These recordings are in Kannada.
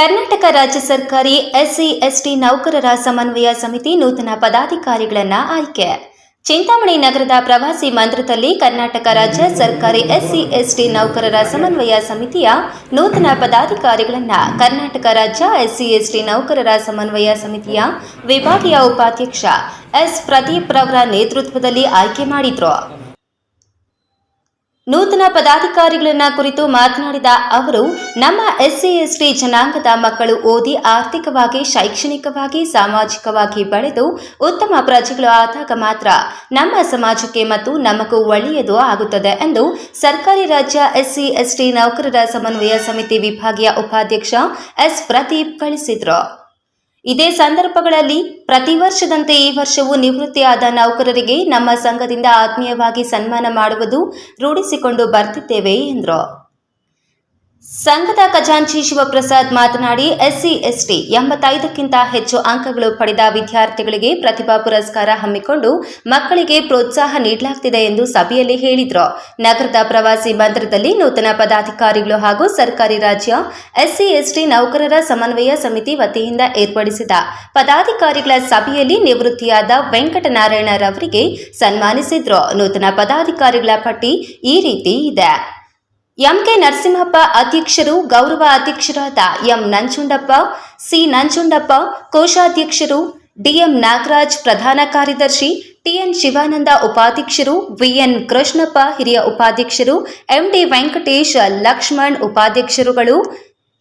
ಕರ್ನಾಟಕ ರಾಜ್ಯ ಸರ್ಕಾರಿ ಎಸ್ಸಿ, ಎಸ್ಟಿ ನೌಕರರ ಸಮನ್ವಯ ಸಮಿತಿ ನೂತನ ಪದಾಧಿಕಾರಿಗಳನ್ನ ಆಯ್ಕೆ. ಚಿಂತಾಮಣಿ ನಗರದ ಪ್ರವಾಸಿ ಮಂದಿರದಲ್ಲಿ ಕರ್ನಾಟಕ ರಾಜ್ಯ ಸರ್ಕಾರಿ ಎಸ್ಸಿ, ಎಸ್ಟಿ ನೌಕರರ ಸಮನ್ವಯ ಸಮಿತಿಯ ನೂತನ ಪದಾಧಿಕಾರಿಗಳನ್ನ ಕರ್ನಾಟಕ ರಾಜ್ಯ ಎಸ್ಸಿ, ಎಸ್ಟಿ ನೌಕರರ ಸಮನ್ವಯ ಸಮಿತಿಯ ವಿಭಾಗೀಯ ಉಪಾಧ್ಯಕ್ಷ ಎಸ್. ಪ್ರದೀಪ್ ರವರ ನೇತೃತ್ವದಲ್ಲಿ ಆಯ್ಕೆ ಮಾಡಿದ್ರು. ನೂತನ ಪದಾಧಿಕಾರಿಗಳನ್ನ ಕುರಿತು ಮಾತನಾಡಿದ ಅವರು, ನಮ್ಮ ಎಸ್ಸಿ ಎಸ್ಟಿ ಜನಾಂಗದ ಮಕ್ಕಳು ಓದಿ ಆರ್ಥಿಕವಾಗಿ, ಶೈಕ್ಷಣಿಕವಾಗಿ, ಸಾಮಾಜಿಕವಾಗಿ ಬೆಳೆದು ಉತ್ತಮ ಪ್ರಜೆಗಳು ಆದಾಗ ಮಾತ್ರ ನಮ್ಮ ಸಮಾಜಕ್ಕೆ ಮತ್ತು ನಮಗೂ ಒಳ್ಳೆಯದು ಆಗುತ್ತದೆ ಎಂದು ಸರ್ಕಾರಿ ರಾಜ್ಯ ಎಸ್ಸಿ ಎಸ್ಟಿ ನೌಕರರ ಸಮನ್ವಯ ಸಮಿತಿ ವಿಭಾಗೀಯ ಉಪಾಧ್ಯಕ್ಷ ಎಸ್ ಪ್ರದೀಪ್ ಕಳಿಸಿದರು ಇದೇ ಸಂದರ್ಭಗಳಲ್ಲಿ ಪ್ರತಿ ವರ್ಷದಂತೆ ಈ ವರ್ಷವೂ ನಿವೃತ್ತಿಯಾದ ನೌಕರರಿಗೆ ನಮ್ಮ ಸಂಘದಿಂದ ಆತ್ಮೀಯವಾಗಿ ಸನ್ಮಾನ ಮಾಡುವುದು ರೂಢಿಸಿಕೊಂಡು ಬರ್ತಿದ್ದೇವೆ ಎಂದರು. ಸಂಘದ ಖಜಾಂಚಿ ಶಿವಪ್ರಸಾದ್ ಮಾತನಾಡಿ, ಎಸ್ಸಿ, ಎಸ್ಟಿ ಎಂಬತ್ತೈದಕ್ಕಿಂತ ಹೆಚ್ಚು ಅಂಕಗಳು ಪಡೆದ ವಿದ್ಯಾರ್ಥಿಗಳಿಗೆ ಪ್ರತಿಭಾ ಪುರಸ್ಕಾರ ಹಮ್ಮಿಕೊಂಡು ಮಕ್ಕಳಿಗೆ ಪ್ರೋತ್ಸಾಹ ನೀಡಲಾಗ್ತಿದೆ ಎಂದು ಸಭೆಯಲ್ಲಿ ಹೇಳಿದರು. ನಗರದ ಪ್ರವಾಸಿ ಮಂದಿರದಲ್ಲಿ ನೂತನ ಪದಾಧಿಕಾರಿಗಳು ಹಾಗೂ ಸರ್ಕಾರಿ ರಾಜ್ಯ, ಎಸ್ಸಿ, ಎಸ್ಟಿ ನೌಕರರ ಸಮನ್ವಯ ಸಮಿತಿ ವತಿಯಿಂದ ಏರ್ಪಡಿಸಿದ ಪದಾಧಿಕಾರಿಗಳ ಸಭೆಯಲ್ಲಿ ನಿವೃತ್ತಿಯಾದ ವೆಂಕಟನಾರಾಯಣರವರಿಗೆ ಸನ್ಮಾನಿಸಿದ್ರು. ನೂತನ ಪದಾಧಿಕಾರಿಗಳ ಪಟ್ಟಿ ಈ ರೀತಿ ಇದೆ. ಎಂಕೆ ನರಸಿಂಹಪ್ಪ ಅಧ್ಯಕ್ಷರು, ಗೌರವ ಅಧ್ಯಕ್ಷರಾದ ಎಂ ನಂಜುಂಡಪ್ಪ, ಸಿ ನಂಜುಂಡಪ್ಪ, ಕೋಶಾಧ್ಯಕ್ಷರು, ಡಿಎಂ ನಾಗರಾಜ್ ಪ್ರಧಾನ ಕಾರ್ಯದರ್ಶಿ, ಟಿಎನ್ ಶಿವಾನಂದ ಉಪಾಧ್ಯಕ್ಷರು, ವಿಎನ್ ಕೃಷ್ಣಪ್ಪ ಹಿರಿಯ ಉಪಾಧ್ಯಕ್ಷರು, ಎಂಡಿ ವೆಂಕಟೇಶ್ ಲಕ್ಷ್ಮಣ್ ಉಪಾಧ್ಯಕ್ಷರುಗಳು,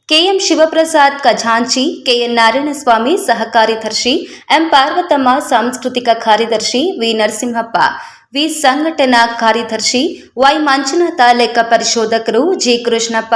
ಕೆಎಂ ಶಿವಪ್ರಸಾದ್ ಖಜಾಂಚಿ, ಕೆಎನ್ ನಾರಾಯಣಸ್ವಾಮಿ ಸಹ ಕಾರ್ಯದರ್ಶಿ ಎಂ ಪಾರ್ವತಮ್ಮ ಸಾಂಸ್ಕೃತಿಕ ಕಾರ್ಯದರ್ಶಿ ವಿ ನರಸಿಂಹಪ್ಪ. ವಿ ಸಂಘಟನಾ ಕಾರ್ಯದರ್ಶಿ ವೈ ಮಂಜುನಾಥ ಲೆಕ್ಕ ಪರಿಶೋಧಕರು ಜಿ ಕೃಷ್ಣಪ್ಪ,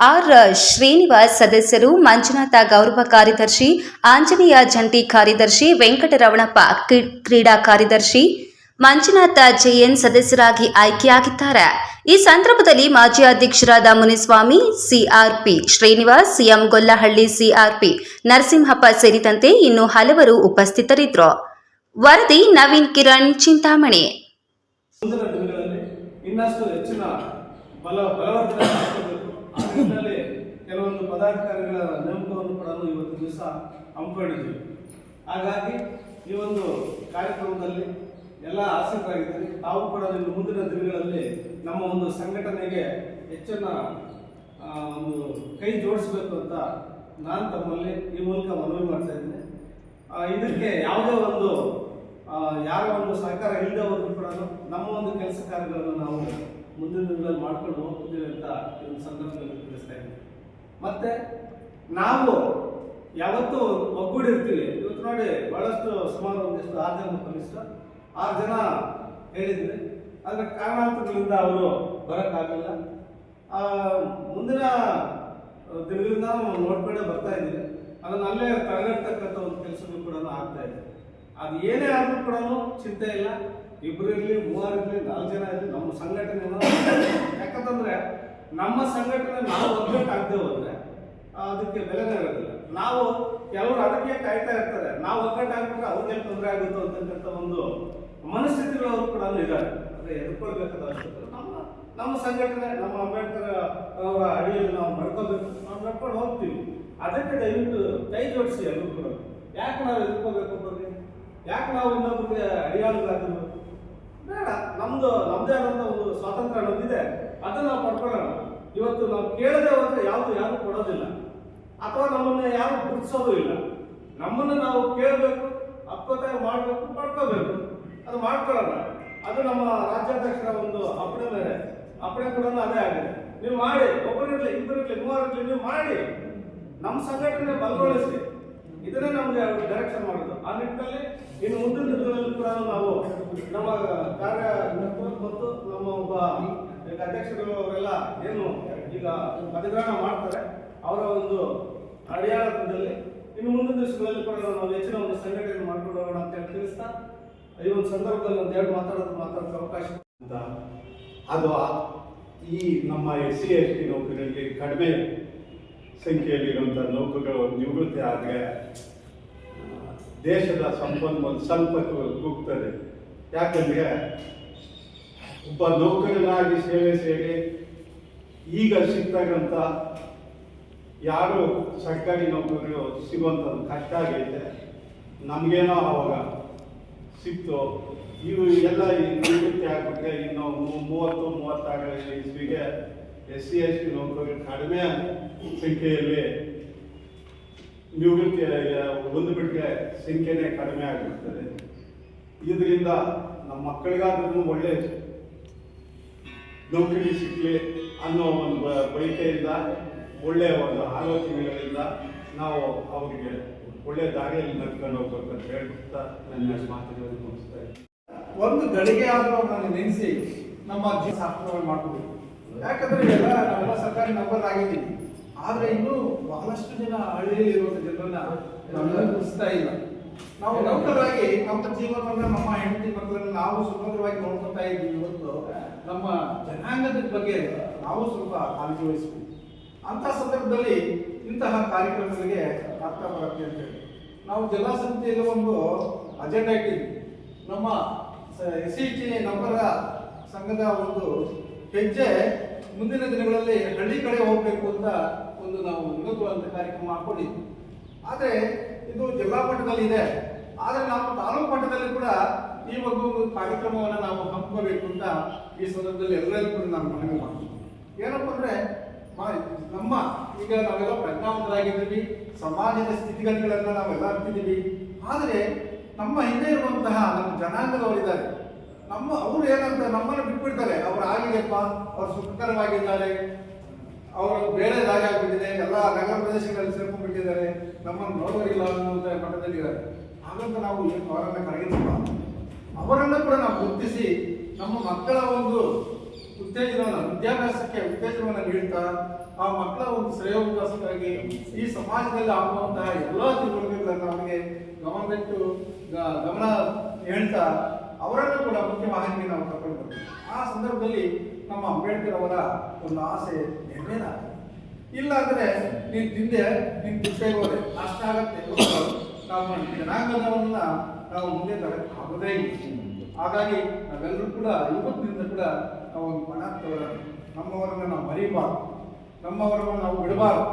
ಆರ್ ಶ್ರೀನಿವಾಸ್ ಸದಸ್ಯರು, ಮಂಜುನಾಥ ಗೌರವ ಕಾರ್ಯದರ್ಶಿ, ಆಂಜನೇಯ ಜಂಟಿ ಕಾರ್ಯದರ್ಶಿ ವೆಂಕಟರಮಣಪ್ಪ ಕ್ರೀ- ಕ್ರೀಡಾ ಕಾರ್ಯದರ್ಶಿ, ಮಂಜುನಾಥ ಜೆಎನ್ ಸದಸ್ಯರಾಗಿ ಆಯ್ಕೆಯಾಗಿದ್ದಾರೆ. ಈ ಸಂದರ್ಭದಲ್ಲಿ ಮಾಜಿ ಅಧ್ಯಕ್ಷರಾದ Muniswamy CRP Srinivas, CM Gollahalli CRP Narasimhappa ಸೇರಿದಂತೆ ಇನ್ನು ಹಲವರು ಉಪಸ್ಥಿತರಿದ್ದರು. ವರದಿ ನವೀನ್ ಕಿರಣ್ ಚಿಂತಾಮಣಿ. ಇನ್ನಷ್ಟು ಹೆಚ್ಚಿನ ಬಲ, ಬಲವರ್ಧನೆ ಮಾಡಿಕೊಳ್ಬೇಕು ಆ ಕೆಲವೊಂದು ಪದಾಧಿಕಾರಿಗಳ ನೇಮಕವನ್ನು ಕೊಡಲು ಇವತ್ತು ದಿವಸ ಹಮ್ಮಿಕೊಂಡಿದ್ದೀವಿ ಹಾಗಾಗಿ ಈ ಒಂದು ಕಾರ್ಯಕ್ರಮದಲ್ಲಿ ಎಲ್ಲ ಆಸಕ್ತರಾಗಿದ್ದಾರೆ. ತಾವು ಕೂಡ ನಿಮ್ಮ ಮುಂದಿನ ದಿನಗಳಲ್ಲಿ ನಮ್ಮ ಒಂದು ಸಂಘಟನೆಗೆ ಹೆಚ್ಚಿನ ಒಂದು ಕೈ ಜೋಡಿಸಬೇಕು ಅಂತ ನಾನು ತಮ್ಮಲ್ಲಿ ಈ ಮೂಲಕ ಮನವಿ ಮಾಡ್ತಾ ಇದ್ದೀನಿ. ಇದಕ್ಕೆ ಯಾವುದೇ ಒಂದು ಯಾರ ಒಂದು ಸರ್ಕಾರ ಇಲ್ಲದೆ ಹೋದ್ರು ಕೂಡ ನಮ್ಮ ಒಂದು ಕೆಲಸ ಕಾರ್ಯಗಳನ್ನು ನಾವು ಮುಂದಿನ ದಿನಗಳಲ್ಲಿ ಮಾಡ್ಕೊಂಡು ಹೋಗ್ತೀವಿ ಅಂತ ಈ ಒಂದು ಸಂದರ್ಭದಲ್ಲಿ ತಿಳಿಸ್ತಾ ಇದ್ದೀನಿ. ಮತ್ತೆ ನಾವು ಯಾವತ್ತೂ ಒಗ್ಗೂಡಿರ್ತೀವಿ. ಇವತ್ತು ನೋಡಿ ಬಹಳಷ್ಟು ಸುಮಾರು ಒಂದಿಷ್ಟು ಆರು ಜನ ಕನಿಷ್ಠ, ಆರು ಜನ ಹೇಳಿದ್ವಿ ಅದರ ಕಾರಣಾಂತರಗಳಿಂದ ಅವರು ಬರೋಕ್ಕಾಗಲಿಲ್ಲ. ಮುಂದಿನ ದಿನಗಳಿಂದ ನಾವು ನೋಡ್ಕೊಂಡೇ ಬರ್ತಾ ಇದ್ದೀವಿ. ಅದನ್ನು ಅಲ್ಲೇ ತಡೆಗಟ್ಟತಕ್ಕಂಥ ಒಂದು ಕೆಲಸಗಳು ಕೂಡ ಆಗ್ತಾ ಇದೆ. ಅದು ಏನೇ ಆದರೂ ಕೂಡ ಚಿಂತೆ ಇಲ್ಲ. ಇಬ್ಬರು ಇರಲಿ, ಮೂವರು ಇರಲಿ, ನಾಲ್ಕು ಜನ ಇರಲಿ, ನಮ್ಮ ಸಂಘಟನೆ ಯಾಕಂತಂದ್ರೆ ನಮ್ಮ ಸಂಘಟನೆ ನಾವು ಒಗ್ಗಟ್ಟಾಗದೆ ಹೋದ್ರೆ ಅದಕ್ಕೆ ಬೆಲೆನೇ ಇರೋದಿಲ್ಲ. ನಾವು ಕೆಲವರು ಅದಕ್ಕೆ ಕಾಯ್ತಾ ಇರ್ತಾರೆ. ನಾವು ಒಗ್ಗಟ್ಟಾಗ್ಬಿಟ್ರೆ ಅವ್ರಿಗೆ ತೊಂದರೆ ಆಗುತ್ತೆ ಅಂತಕ್ಕಂಥ ಒಂದು ಮನಸ್ಥಿತಿಗಳು ಕೂಡ ಇದ್ದಾರೆ. ಅಂದ್ರೆ ಎದುರ್ಕೊಳ್ಬೇಕಾದ ಅವಶ್ಯಕತೆ ನಮ್ಮ ನಮ್ಮ ಸಂಘಟನೆ, ನಮ್ಮ ಅಂಬೇಡ್ಕರ್ ಅವರ ಅಡಿಯಲ್ಲಿ ನಾವು ನಡ್ಕೋಬೇಕು ನಾವು ನಡ್ಕೊಂಡು ಹೋಗ್ತೀವಿ. ಅದಕ್ಕೆ ದಯವಿಟ್ಟು ಕೈ ಜೋಡಿಸಿ ಎಲ್ಲರೂ ಕೂಡ. ಯಾಕೆ ನಾವು ಎದುರ್ಕೋಬೇಕು ಬರ್ರಿ ಯಾಕೆ ನಾವು ಇನ್ನೊಬ್ಬರಿಗೆ ಅಡಿಯಾಳುಗಳಾಗಿರ್ಬೇಕು ಬೇಡ, ನಮ್ದು, ನಮ್ದೇ ಆದಂತ ಒಂದು ಸ್ವಾತಂತ್ರ್ಯ ಅನ್ನೋದಿದೆ ಅದನ್ನ ನಾವು ಪಡ್ಕೊಳ್ಳೋಣ. ಇವತ್ತು ನಾವು ಕೇಳದೆ ಹೋದ್ರೆ ಯಾವುದು ಯಾರು ಕೊಡೋದಿಲ್ಲ. ಅಥವಾ ನಮ್ಮನ್ನ ಯಾರು ಗುರುತಿಸೋದು ಇಲ್ಲ. ನಮ್ಮನ್ನ ನಾವು ಕೇಳಬೇಕು ಅಪ್ಪತ್ತಾಗಿ ಮಾಡಬೇಕು, ಪಡ್ಕೋಬೇಕು. ಅದು ಮಾಡ್ಕೊಳ್ಳೋಣ. ಅದು ನಮ್ಮ ರಾಜ್ಯಾಧ್ಯಕ್ಷರ ಒಂದು ಅಪ್ಪಣೆ ಮೇಲೆ ಅಪ್ಪಣೆ ಕೂಡ ಅದೇ ಆಗಿದೆ. ನೀವು ಮಾಡಿ ಒಬ್ಬರಿರ್ಲಿ ಇಬ್ಬರಿರ್ಲಿ ಮೂವರಿರ್ಲಿ ನೀವು ಮಾಡಿ. ನಮ್ಮ ಸಂಘಟನೆ ಬಲಗೊಳಿಸಿ. ಇದನ್ನೇ ನಮಗೆ ಡೈರೆಕ್ಷನ್ ಮಾಡೋದು ಆ ನಿಟ್ಟಿನಲ್ಲಿ ಇನ್ನು ಮುಂದಿನ ದಿನಗಳಲ್ಲಿ ಕೂಡ ನಾವು ನಮ್ಮ ಕಾರ್ಯ ಮತ್ತು ನಮ್ಮ ಒಬ್ಬ ಅಧ್ಯಕ್ಷರು ಅವರೆಲ್ಲ ಏನು ಈಗ ಪದಗ್ರಹಣ ಮಾಡ್ತಾರೆ, ಅವರ ಒಂದು ಅಡಿಯಾಳದಲ್ಲಿ ಇನ್ನು ಮುಂದಿನ ದಿವಸಗಳಲ್ಲಿ ಕೂಡ ನಾವು ಹೆಚ್ಚಿನ ಒಂದು ಸಂಘಟನೆ ಮಾಡಿಕೊಡೋಣ ಹೋಗೋಣ ಅಂತ ಹೇಳಿ ತಿಳಿಸ್ತಾ, ಈ ಒಂದು ಸಂದರ್ಭದಲ್ಲಿ ಒಂದು ಎರಡು ಮಾತಾಡೋದು ಮಾತಾಡೋಕೆ ಅವಕಾಶ ಅಂತ ಅದು ಈ ನಮ್ಮ ಎಸ್ ಸಿ ಎಸ್ ಟಿ ನೌಕರರಿಗೆ ಕಡಿಮೆ ಸಂಖ್ಯೆಯಲ್ಲಿರುವಂಥ ನೌಕರಿಗಳು ನಿವೃತ್ತಿ ಆದರೆ ದೇಶದ ಸಂಪನ್ಮೂಲ ಸ್ವಲ್ಪ ಕೂಗ್ತದೆ. ಯಾಕಂದರೆ ಒಬ್ಬ ನೌಕರನಾಗಿ ಸೇವೆ ಸೇರಿ ಈಗ ಸಿಗ್ತಕ್ಕಂಥ ಯಾರು ಸರ್ಕಾರಿ ನೌಕರರು ಸಿಗುವಂಥದ್ದು ಕಷ್ಟ ಆಗೈತೆ. ನಮಗೇನೋ ಅವಾಗ ಸಿಕ್ತು. ಇವು ಎಲ್ಲ ನಿವೃತ್ತಿ ಆಗ್ಬಿಟ್ರೆ ಇನ್ನು ಮೂವತ್ತು, ಮೂವತ್ತಾರು ಇಸ್ವಿಗೆ ಎಸ್ ಸಿ ಎಸ್ ಟಿ ನೌಕರರು ಕಡಿಮೆ ಸಂಖ್ಯೆಯಲ್ಲಿ ನಿವೃತ್ತಿ ಒಂದು ಬಿಟ್ಟರೆ ಸಂಖ್ಯೆನೇ ಕಡಿಮೆ ಆಗಿರ್ತದೆ ಇದರಿಂದ ನಮ್ಮ ಮಕ್ಕಳಿಗಾದ್ರೂ ಒಳ್ಳೆ ನೌಕರಿ ಸಿಕ್ಕಲಿ ಅನ್ನೋ ಒಂದು ಬಯಕೆಯಿಂದ ಒಳ್ಳೆಯ ಒಂದು ಆಲೋಚನೆಗಳಿಂದ ನಾವು ಅವರಿಗೆ ಒಳ್ಳೆ ದಾರಿಯಲ್ಲಿ ನಡ್ಕೊಂಡು ಹೋಗ್ಬೇಕು ಅಂತ ಹೇಳ್ತಾ ನನ್ನ ಮಾತುಗಳನ್ನು ಮುಗಿಸ್ತಾ ಒಂದು ಗಳಿಗೆ ಆದರೂ ಅವ್ರನ್ನ ನೆನೆಸಿ ನಮ್ಮ ಜೀವ ಸಾರ್ಥಕವಾಗಿ ಮಾಡ್ಕೋಬೇಕು. ಯಾಕಂದ್ರೆ ಎಲ್ಲ ನಮ್ಮ ಸರ್ಕಾರಿ ನಂಬರ್ ಆಗಿದ್ದೀವಿ ಆದ್ರೆ ಇನ್ನೂ ಬಹಳಷ್ಟು ಜನ ಹಳ್ಳಿಯಲ್ಲಿ ಇರುವಂತ ಜನರನ್ನ ನಾವು ಗುರುತಿಸ್ತಾ ಇಲ್ಲ. ನಾವು ನೌಕರರಾಗಿ ನಮ್ಮ ಜೀವನವನ್ನ ನಮ್ಮ ಹೆಂಡತಿ ಮಕ್ಕಳನ್ನ ನಾವು ಸುಭದ್ರವಾಗಿ ನೋಡ್ಕೊತಾ ಇದ್ದೀವಿ ಇವತ್ತು ನಮ್ಮ ಜನಾಂಗದ ಬಗ್ಗೆ ನಾವು ಸ್ವಲ್ಪ ಕಾಳಜಿ ವಹಿಸ್ಬೇಕು ಅಂತ ಸಂದರ್ಭದಲ್ಲಿ ಇಂತಹ ಕಾರ್ಯಕ್ರಮಗಳಿಗೆ ಅರ್ಥ ಬರುತ್ತೆ ಅಂತ ಹೇಳಿ. ನಾವು ಜಲಸಂಸ್ಥೆಯಲ್ಲಿ ಒಂದು ಅಜೆಂಡಾ ಇಟ್ಟಿದ್ವಿ ನಮ್ಮ ಎಸ್ ಸಿ ಟಿ ನೌಕರರ ಸಂಘದ ಒಂದು ಹೆಜ್ಜೆ ಮುಂದಿನ ದಿನಗಳಲ್ಲಿ ಹಳ್ಳಿ ಕಡೆ ಹೋಗ್ಬೇಕು ಅಂತ ಒಂದು ನಾವು ನಿಗದಿತ ಕಾರ್ಯಕ್ರಮ ಹಾಕೊಂಡಿದ್ವಿ. ಆದರೆ ಇದು ಜಿಲ್ಲಾ ಮಟ್ಟದಲ್ಲಿ ಇದೆ. ಆದರೆ ನಾವು ತಾಲೂಕು ಮಟ್ಟದಲ್ಲಿ ಕೂಡ ಈ ಒಂದು ಕಾರ್ಯಕ್ರಮವನ್ನು ನಾವು ಹಮ್ಮಿಕೋಬೇಕು ಅಂತ ಈ ಸಂದರ್ಭದಲ್ಲಿ ಎಲ್ಲರಿಗೂ ಕೂಡ ನಾನು ಮನವಿ ಮಾಡ್ತೀನಿ. ಏನಪ್ಪ ಅಂದ್ರೆ ನಮ್ಮ ಈಗ ನಾವೆಲ್ಲ ಪ್ರಜ್ಞಾವಂತರಾಗಿದ್ದೀವಿ. ಸಮಾಜದ ಸ್ಥಿತಿಗತಿಗಳನ್ನ ನಾವೆಲ್ಲ ಅರ್ತಿದ್ದೀವಿ. ಆದರೆ ನಮ್ಮ ಹಿಂದೆ ಇರುವಂತಹ ನಮ್ಮ ಜನಾಂಗದವರಿದ್ದಾರೆ. ನಮ್ಮ ಅವರು ಏನಂತ ನಮ್ಮನ್ನು ಬಿಟ್ಬಿಡ್ತಾರೆ. ಅವ್ರು ಆಗಿದೆಯಪ್ಪ, ಅವ್ರು ಸುಖಕರವಾಗಿದ್ದಾರೆ. ಅವರು ಬೇರೆ ದಾರಿ ಆಗಿಬಿಟ್ಟಿದೆ, ಎಲ್ಲ ನಗರ ಪ್ರದೇಶಗಳಲ್ಲಿ ಸೇರ್ಕೊಂಡ್ಬಿಟ್ಟಿದ್ದಾರೆ, ನಮ್ಮನ್ನು ನೋಡೋರಿಲ್ಲ ಅನ್ನುವಂಥ ಮಟ್ಟದಲ್ಲಿ ಇದ್ದಾರೆ. ಹಾಗಂತ ನಾವು ಏನು ಅವರನ್ನು ಕರಗಿಸಬಾರ್ದು ಅವರನ್ನು ಕೂಡ ನಾವು ಗುರುತಿಸಿ ನಮ್ಮ ಮಕ್ಕಳ ಒಂದು ಉತ್ತೇಜನವನ್ನು, ವಿದ್ಯಾಭ್ಯಾಸಕ್ಕೆ ಉತ್ತೇಜನವನ್ನು ನೀಡ್ತಾ, ಆ ಮಕ್ಕಳ ಒಂದು ಶ್ರೇಯೋಭ್ಯಾಸಕ್ಕಾಗಿ ಈ ಸಮಾಜದಲ್ಲಿ ಆಗುವಂತಹ ಎಲ್ಲ ತಿಳುವಳಿಕೆಗಳನ್ನು ನಮಗೆ ಗಮನವಿಟ್ಟು, ಗ- ಗಮನ ಹೇಳ್ತಾ, ಅವರನ್ನು ಕೂಡ ಮುಖ್ಯ ವಾಹಿನಿಗೆ ನಾವು ಕರ್ಕೊಂಡು ಆ ಸಂದರ್ಭದಲ್ಲಿ ನಮ್ಮ ಅಂಬೇಡ್ಕರ್ ಅವರ ಒಂದು ಆಸೆ ನೆರವೇರಾಗುತ್ತೆ ಇಲ್ಲ ಅಂದ್ರೆ ನೀನ್ ತಿಂದೆ, ನೀನ್ ತಿಂತೇ ಹೋದೆ. ಅಷ್ಟಾಗತ್ತೆ ನಾವು ಜನಾಂಗದವನ್ನ ನಾವು ಮುಂದೆ ತರಕ್ಕೆ ಆಗೋದೇ ಇಲ್ಲ. ಹಾಗಾಗಿ ನಾವೆಲ್ಲರೂ ಕೂಡ ಇವತ್ತಿನಿಂದ ಕೂಡ ನಾವು ಒಂದು ಮನ. ನಮ್ಮವರನ್ನ ನಾವು ಮರಿಬಾರ್ದು. ನಮ್ಮವರನ್ನ ನಾವು ಬಿಡಬಾರ್ದು.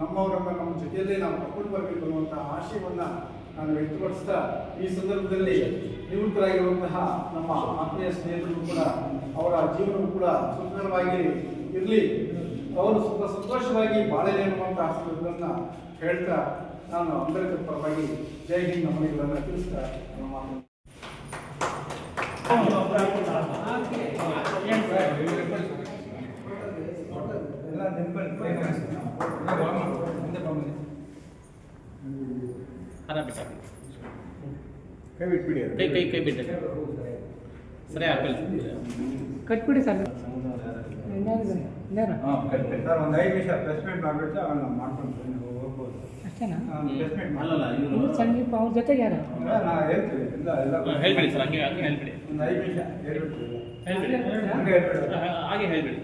ನಮ್ಮವರನ್ನ ನಮ್ಮ ಜೊತೆಯಲ್ಲೇ ನಾವು ತಗೊಂಡು ಬರಬೇಕು ಅನ್ನುವಂಥ ಆಶಯವನ್ನ ನಾನು ವ್ಯಕ್ತಪಡಿಸ್ತಾ ಈ ಸಂದರ್ಭದಲ್ಲಿ ನಿವೃತ್ತರಾಗಿರುವಂತಹ ನಮ್ಮ ಆತ್ಮೀಯ ಸ್ನೇಹಿತರು ಕೂಡ, ಅವರ ಜೀವನವು ಕೂಡ ಸುಂದರವಾಗಿ ಇರಲಿ. ಅವರು ಸುಖ ಸಂತೋಷವಾಗಿ ಬಾಳಲಿ ಅನ್ನುವಂಥ ಆಶಯಗಳನ್ನ ಹೇಳ್ತಾ ನಾನು ಅಂಬೇಡ್ಕರ್ ಪರವಾಗಿ ಜೈ ಹಿಂದ್ ಮನೆಗಳನ್ನು ತಿಳಿಸ್ತಾ ನಮ್ಮ ಮಾತು. ಕೈ ಬಿಟ್ಬಿಡಿ ಕೈ ಕೈ ಕೈ ಬಿಟ್ಟ. ಸರಿ ಕಟ್ಬಿಡಿ ಸರ್. ಸರ್ ಒಂದು ಐದು ನಿಮಿಷ ಪ್ರೆಸ್ ಮೀಟ್ ಮಾಡಿಬಿಟ್ಟು ಅವನ್ನ ಮಾಡ್ಕೊಂಡು ಹೋಗ್ಬೋದು. ಅಷ್ಟೇನಾ? ಪ್ರೆಸ್ ಮೀಟ್ ಅಲ್ಲಲ್ಲ ಇನ್ನು ಸಂದೀಪ್ ಅವ್ರ ಜೊತೆಗೆ ಯಾರು? ನಾ ಹೇಳ್ತೀವಿ ಇಲ್ಲ ಎಲ್ಲ ಹೇಳ್ಬಿಡಿ ಸರ್ ಹಂಗೆ ಹಂಗೆ ಹೇಳ್ಬಿಡಿ. ಒಂದು ಐದು ನಿಮಿಷ ಹೇಳ್ಬಿಟ್ಟು ಹೇಳ್ಬಿಡಿ ಹಂಗೆ ಹೇಳ್ಬಿಡು. ಹಾಗೆ ಹೇಳ್ಬಿಡಿ.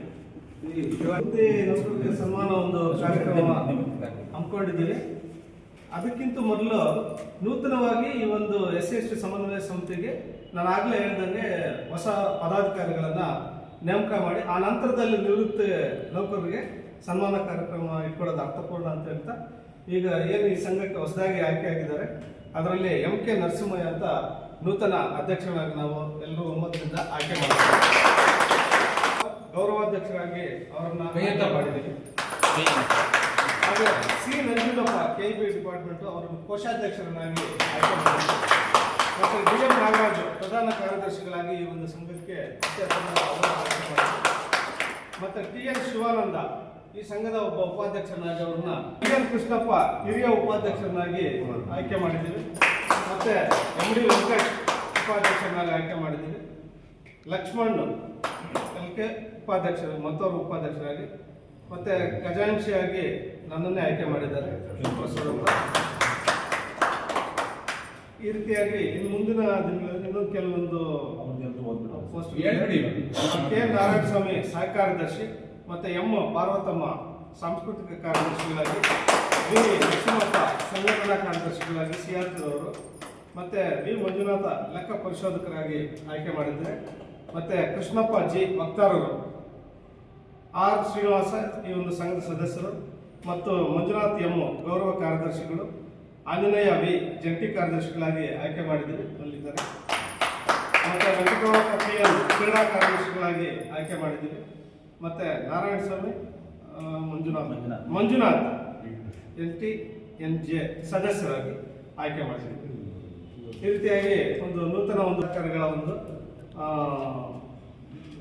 ಈ ಶಿವತಿ ನೌಕರರಿಗೆ ಸನ್ಮಾನ ಒಂದು ಕಾರ್ಯಕ್ರಮ ಹಮ್ಮಿಕೊಂಡಿದ್ದೀವಿ. ಅದಕ್ಕಿಂತ ಮೊದಲು ನೂತನವಾಗಿ ಈ ಒಂದು ಎಸ್ ಸಿ ಎಸ್ ಟಿ ಸಮನ್ವಯ ಸಮಿತಿಗೆ ನಾನು ಆಗಲೇ ಹೇಳ್ದಂಗೆ ಹೊಸ ಪದಾಧಿಕಾರಿಗಳನ್ನ ನೇಮಕ ಮಾಡಿ ಆ ನಂತರದಲ್ಲಿ ನಿವೃತ್ತ ನೌಕರರಿಗೆ ಸನ್ಮಾನ ಕಾರ್ಯಕ್ರಮ ಇಟ್ಕೊಳ್ಳೋದು ಅರ್ಥಪೂರ್ಣ ಅಂತ ಹೇಳ್ತಾ ಈಗ ಏನು ಈ ಸಂಘಕ್ಕೆ ಹೊಸದಾಗಿ ಆಯ್ಕೆ ಆಗಿದ್ದಾರೆ ಅದರಲ್ಲಿ ಎಂ ಕೆ ನರಸಿಂಹಯ್ಯ ಅಂತ ನೂತನ ಅಧ್ಯಕ್ಷರಾಗಿ ನಾವು ಎಲ್ಲರೂ ಒಮ್ಮತದಿಂದ ಆಯ್ಕೆ ಮಾಡ್ತೀವಿ. ಗೌರವಾಧ್ಯಕ್ಷರಾಗಿ ಅವರನ್ನ ಮಾಡಿದ್ದೀವಿ. ಹಾಗೆ C. Nanjundappa K. B. Department ಅವರನ್ನು ಕೋಶಾಧ್ಯಕ್ಷರನ್ನಾಗಿ ಆಯ್ಕೆ ಮಾಡಿದ್ದೀವಿ. ಮತ್ತು ಡಿ ಎಂ ನಾಗರಾಜು ಪ್ರಧಾನ ಕಾರ್ಯದರ್ಶಿಗಳಾಗಿ ಈ ಒಂದು ಸಂಘಕ್ಕೆ ಮತ್ತೆ ಟಿ ಎನ್ ಶಿವಾನಂದ, ಈ ಸಂಘದ ಒಬ್ಬ ಉಪಾಧ್ಯಕ್ಷರನ್ನಾಗಿ ಅವ್ರನ್ನ ಟಿ ಎನ್ ಕೃಷ್ಣಪ್ಪ ಹಿರಿಯ ಉಪಾಧ್ಯಕ್ಷರನ್ನಾಗಿ ಆಯ್ಕೆ ಮಾಡಿದ್ದೀವಿ. ಮತ್ತು ಎಂ ಡಿ ವೆಂಕಟ್ ಉಪಾಧ್ಯಕ್ಷರನ್ನಾಗಿ ಆಯ್ಕೆ ಮಾಡಿದ್ದೀವಿ. ಲಕ್ಷ್ಮಣ್ ಎಲ್ಕೆ ಉಪಾಧ್ಯಕ್ಷರು ಮತ್ತೊಬ್ಬ ಉಪಾಧ್ಯಕ್ಷರಾಗಿ, ಮತ್ತು ಖಜಾಂಶಿಯಾಗಿ ನನ್ನನ್ನೇ ಆಯ್ಕೆ ಮಾಡಿದ್ದಾರೆ. ಈ ರೀತಿಯಾಗಿ ಇನ್ನು ಮುಂದಿನ ದಿನಗಳಲ್ಲಿ ಇನ್ನೊಂದು ಕೆಲವೊಂದು ಕೆ ನಾರಾಯಣ ಸ್ವಾಮಿ ಸಹ ಕಾರ್ಯದರ್ಶಿ ಮತ್ತೆ ಎಂ ಪಾರ್ವತಮ್ಮ ಸಾಂಸ್ಕೃತಿಕ ಕಾರ್ಯದರ್ಶಿಗಳಾಗಿ ವಿ. ಲಕ್ಷ್ಮಪ್ಪ ಸಂಘಟನಾ ಕಾರ್ಯದರ್ಶಿಗಳಾಗಿ ಸಿ. ಆರ್. ಅವರು ಮತ್ತೆ ವಿ. ಮಂಜುನಾಥ ಲೆಕ್ಕ ಪರಿಶೋಧಕರಾಗಿ ಆಯ್ಕೆ ಮಾಡಿದ್ದಾರೆ. ಮತ್ತೆ ಕೃಷ್ಣಪ್ಪ ಜಿ. ವಕ್ತಾರರು ಆರ್. ಶ್ರೀನಿವಾಸ ಈ ಒಂದು ಸಂಘದ ಸದಸ್ಯರು ಮತ್ತು ಮಂಜುನಾಥ್ ಎಂ ಗೌರವ ಕಾರ್ಯದರ್ಶಿಗಳು ಆಂಜನೇಯ ವಿ ಜಂಟಿ ಕಾರ್ಯದರ್ಶಿಗಳಾಗಿ ಆಯ್ಕೆ ಮಾಡಿದ್ದೀವಿ ಅಲ್ಲಿದ್ದಾರೆ. ಮತ್ತು ವೆಂಕಟರಾವ್ ಪಿ ಎಲ್ ಕ್ರೀಡಾ ಕಾರ್ಯದರ್ಶಿಗಳಾಗಿ ಆಯ್ಕೆ ಮಾಡಿದ್ದೀವಿ. ಮತ್ತು Narayanaswamy Manjunath. Manjunath. Manjunath. N T N J ಸದಸ್ಯರಾಗಿ ಆಯ್ಕೆ ಮಾಡಿದ್ದೀವಿ. ಈ ರೀತಿಯಾಗಿ ಒಂದು ನೂತನ ಒಂದು ಕಾರ್ಯಗಳ ಒಂದು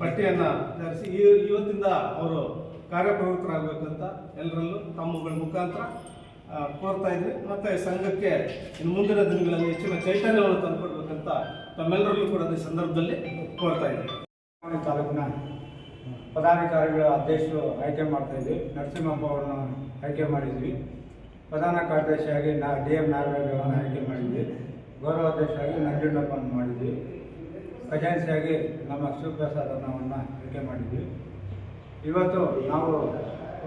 ಪಟ್ಟಿಯನ್ನು ತಯಾರಿಸಿ ಇವತ್ತಿಂದ ಅವರು ಕಾರ್ಯಪ್ರವೃತ್ತರಾಗಬೇಕಂತ ಎಲ್ಲರಲ್ಲೂ ತಮ್ಮಗಳ ಮುಖಾಂತರ ಕೋರ್ತಾ ಇದ್ವಿ. ಮತ್ತೆ ಸಂಘಕ್ಕೆ ಇನ್ನು ಮುಂದಿನ ದಿನಗಳಲ್ಲಿ ಹೆಚ್ಚಿನ ಚೈತನ್ಯವನ್ನು ತಂದುಕೊಡ್ಬೇಕಂತ ತಮ್ಮೆಲ್ಲರಲ್ಲೂ ಕೂಡ ಈ ಸಂದರ್ಭದಲ್ಲಿ ಕೋರ್ತಾ ಇದ್ವಿ. ತಾಲೂಕಿನ ಪದಾಧಿಕಾರಿಗಳ ಅಧ್ಯಕ್ಷರು ಆಯ್ಕೆ ಮಾಡ್ತಾ ಇದ್ವಿ. ನರಸಿಂಹಪ್ಪ ಅವರನ್ನು ಆಯ್ಕೆ ಮಾಡಿದ್ವಿ. ಪ್ರಧಾನ ಕಾರ್ಯದರ್ಶಿಯಾಗಿ ನಾ, ಡಿ ಎಂ ನಾಗರಾಜ್ ಅವರನ್ನು ಆಯ್ಕೆ ಮಾಡಿದ್ವಿ. ಗೌರವಾಧ್ಯಕ್ಷರಾಗಿ ನಂಜುಂಡಪ್ಪನ ಮಾಡಿದ್ವಿ. ಖಜಾನ್ಸಿಯಾಗಿ ನಮ್ಮ ಶಿವಪ್ರಸಾದ್ ಅವರನ್ನು ಆಯ್ಕೆ ಮಾಡಿದ್ವಿ. ಇವತ್ತು ನಾವು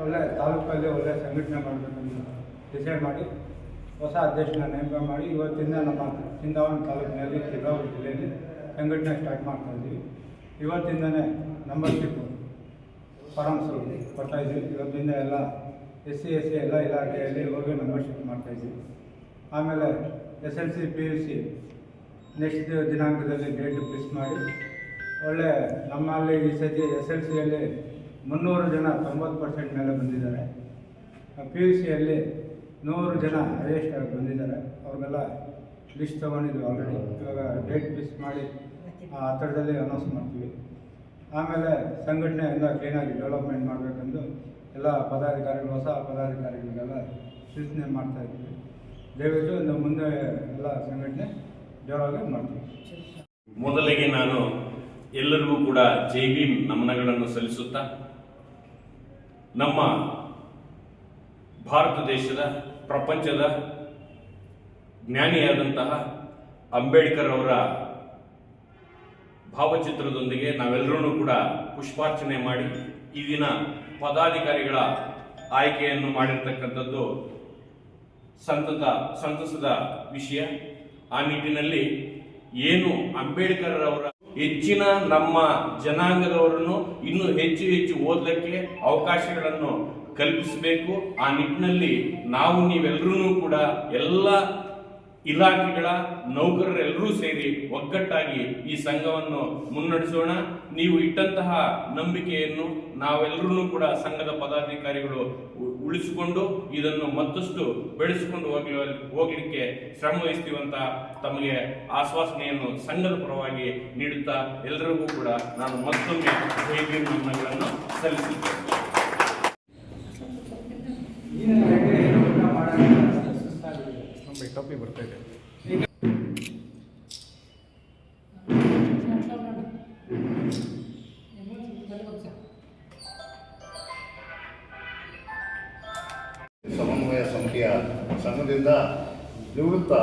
ಒಳ್ಳೆ ತಾಲೂಕಲ್ಲಿ ಒಳ್ಳೆ ಸಂಘಟನೆ ಮಾಡಬೇಕಂತ ಡಿಸೈಡ್ ಮಾಡಿ ಹೊಸ ಅಧ್ಯಕ್ಷನ ನೇಮಕ ಮಾಡಿ ಇವತ್ತಿಂದ ನಮ್ಮ ಚಿಂತಾವಣಿ ತಾಲೂಕಿನಲ್ಲಿ ಚಿತ್ರದುರ್ಗ ಜಿಲ್ಲೆಯಲ್ಲಿ ಸಂಘಟನೆ ಸ್ಟಾರ್ಟ್ ಮಾಡ್ತಾ ಇದ್ದೀವಿ. ಇವತ್ತಿಂದನೇ ನಂಬರ್ಶಿಪ್ ಫಾರಮ್ಸ್ ಕೊಡ್ತಾ ಇದ್ದೀವಿ. ಇವತ್ತಿಂದ ಎಲ್ಲ ಎಸ್ ಸಿ ಎಸ್ ಸಿ ಎಲ್ಲ ಇಲಾಖೆಯಲ್ಲಿ ಹೋಗಿ ಮೆಂಬರ್ಶಿಪ್ ಮಾಡ್ತಾ ಇದ್ದೀವಿ. ಆಮೇಲೆ S L C P U C next ದಿನಾಂಕದಲ್ಲಿ date fix ಮಾಡಿ ಒಳ್ಳೆ ನಮ್ಮಲ್ಲಿ ಈ ಸತಿ ಎಸ್ ಎಲ್ ಸಿಯಲ್ಲಿ ಮುನ್ನೂರು ಜನ ತೊಂಬತ್ತು ಪರ್ಸೆಂಟ್ ಮೇಲೆ ಬಂದಿದ್ದಾರೆ. ಪಿ ಯು ಸಿಯಲ್ಲಿ ನೂರು ಜನ ಅರೆಸ್ಟ್ ಆಗಿ ಬಂದಿದ್ದಾರೆ. ಅವ್ರಿಗೆಲ್ಲ ಲಿಸ್ಟ್ ತೊಗೊಂಡಿದ್ವಿ ಆಲ್ರೆಡಿ ಇವಾಗ ಡೇಟ್ ಫಿಕ್ಸ್ ಮಾಡಿ ಆ ಹತ್ತಿರದಲ್ಲಿ ಅನೌನ್ಸ್ ಮಾಡ್ತೀವಿ. ಆಮೇಲೆ ಸಂಘಟನೆ ಎಲ್ಲ ಕ್ಲೀನಾಗಿ ಡೆವಲಪ್ಮೆಂಟ್ ಮಾಡಬೇಕೆಂದು ಎಲ್ಲ ಪದಾಧಿಕಾರಿಗಳು, ಹೊಸ ಪದಾಧಿಕಾರಿಗಳಿಗೆಲ್ಲ ಸೂಚನೆ ಮಾಡ್ತಾ ಇದ್ದೀವಿ. ದಯವಿಟ್ಟು ಇನ್ನು ಮುಂದೆ ಎಲ್ಲ ಸಂಘಟನೆ ಜೋರಾಗಿ ಮಾಡ್ತೀವಿ. ಮೊದಲಿಗೆ ನಾನು ಎಲ್ಲರಿಗೂ ಕೂಡ ಜೈ ಭೀಮ್ ನಮನಗಳನ್ನು ಸಲ್ಲಿಸುತ್ತಾ ನಮ್ಮ ಭಾರತ ದೇಶದ ಪ್ರಪಂಚದ ಜ್ಞಾನಿಯಾದಂತಹ ಅಂಬೇಡ್ಕರ್ ಅವರ ಭಾವಚಿತ್ರದೊಂದಿಗೆ ನಾವೆಲ್ಲರೂ ಕೂಡ ಪುಷ್ಪಾರ್ಚನೆ ಮಾಡಿ ಈ ದಿನ ಪದಾಧಿಕಾರಿಗಳ ಆಯ್ಕೆಯನ್ನು ಮಾಡಿರ್ತಕ್ಕಂಥದ್ದು ಸಂತತ, ಸಂತಸದ ವಿಷಯ. ಆ ನಿಟ್ಟಿನಲ್ಲಿ ಏನು ಅಂಬೇಡ್ಕರ್ ಅವರ ಹೆಚ್ಚಿನ ನಮ್ಮ ಜನಾಂಗದವರನ್ನು ಇನ್ನೂ ಹೆಚ್ಚು ಹೆಚ್ಚು ಓದಲಿಕ್ಕೆ ಅವಕಾಶಗಳನ್ನು ಕಲ್ಪಿಸಬೇಕು. ಆ ನಿಟ್ಟಿನಲ್ಲಿ ನಾವು ನೀವೆಲ್ಲರೂ ಕೂಡ ಎಲ್ಲ ಇಲಾಖೆಗಳ ನೌಕರರೆಲ್ಲರೂ ಸೇರಿ ಒಗ್ಗಟ್ಟಾಗಿ ಈ ಸಂಘವನ್ನು ಮುನ್ನಡೆಸೋಣ. ನೀವು ಇಟ್ಟಂತಹ ನಂಬಿಕೆಯನ್ನು ನಾವೆಲ್ಲರೂ ಕೂಡ ಸಂಘದ ಪದಾಧಿಕಾರಿಗಳು ಉಳಿಸಿಕೊಂಡು ಇದನ್ನು ಮತ್ತಷ್ಟು ಬೆಳೆಸಿಕೊಂಡು ಹೋಗಿ ಹೋಗಲಿಕ್ಕೆ ಶ್ರಮ ವಹಿಸ್ತೀವಂತ ತಮಗೆ ಆಶ್ವಾಸನೆಯನ್ನು ಸಂಘದ ಪರವಾಗಿ ನೀಡುತ್ತಾ ಎಲ್ಲರಿಗೂ ಕೂಡ ನಾನು ಮತ್ತೊಮ್ಮೆ ಜೈ ನಮನಗಳನ್ನು ಸಲ್ಲಿಸುತ್ತೇನೆ ಟೋಪಿ ಬರ್ತಾ ಇದೆ. ಸಮನ್ವಯ ಸಮಿತಿಯ ಸಂಘದಿಂದ ನಿವೃತ್ತ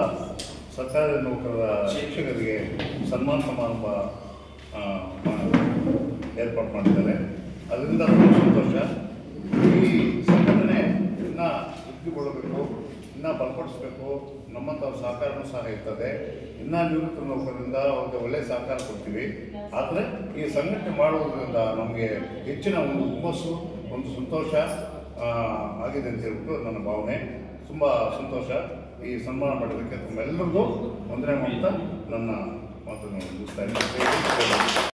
ಸರ್ಕಾರಿ ನೌಕರರ ಶಿಕ್ಷಕರಿಗೆ ಸನ್ಮಾನ ಸಮಾರಂಭ ಏರ್ಪಾಡು ಮಾಡಿದ್ದಾರೆ. ಅದರಿಂದ ಸಂತೋಷ ಈ ಸಂಘಟನೆ ಇನ್ನೂ ವೃದ್ಧಿಗೊಳ್ಳಬೇಕು ಇನ್ನೂ ಬಲಪಡಿಸಬೇಕು. ನಮ್ಮಂಥ ಸಹಕಾರನೂ ಸಹ ಇರ್ತದೆ. ಇನ್ನೂ ನಿವೃತ್ತ ನೌಕರರಿಂದ ಅವ್ರಿಗೆ ಒಳ್ಳೆಯ ಸಹಕಾರ ಕೊಡ್ತೀವಿ. ಆದರೆ ಈ ಸಂಘಟನೆ ಮಾಡುವುದರಿಂದ ನಮಗೆ ಹೆಚ್ಚಿನ ಒಂದು ಹುಮ್ಮಸ್ಸು, ಒಂದು ಸಂತೋಷ ಆಗಿದೆ ಅಂತ ಹೇಳ್ಬಿಟ್ಟು ನನ್ನ ಭಾವನೆ. ತುಂಬ ಸಂತೋಷ. ಈ ಸನ್ಮಾನ ಮಾಡೋದಕ್ಕೆ ತುಂಬ ಎಲ್ಲರಿಗೂ ವಂದನೆ ಮಾಡ್ತಾ ನನ್ನ ಮಾತನ್ನು ಮುಗಿಸ್ತಾ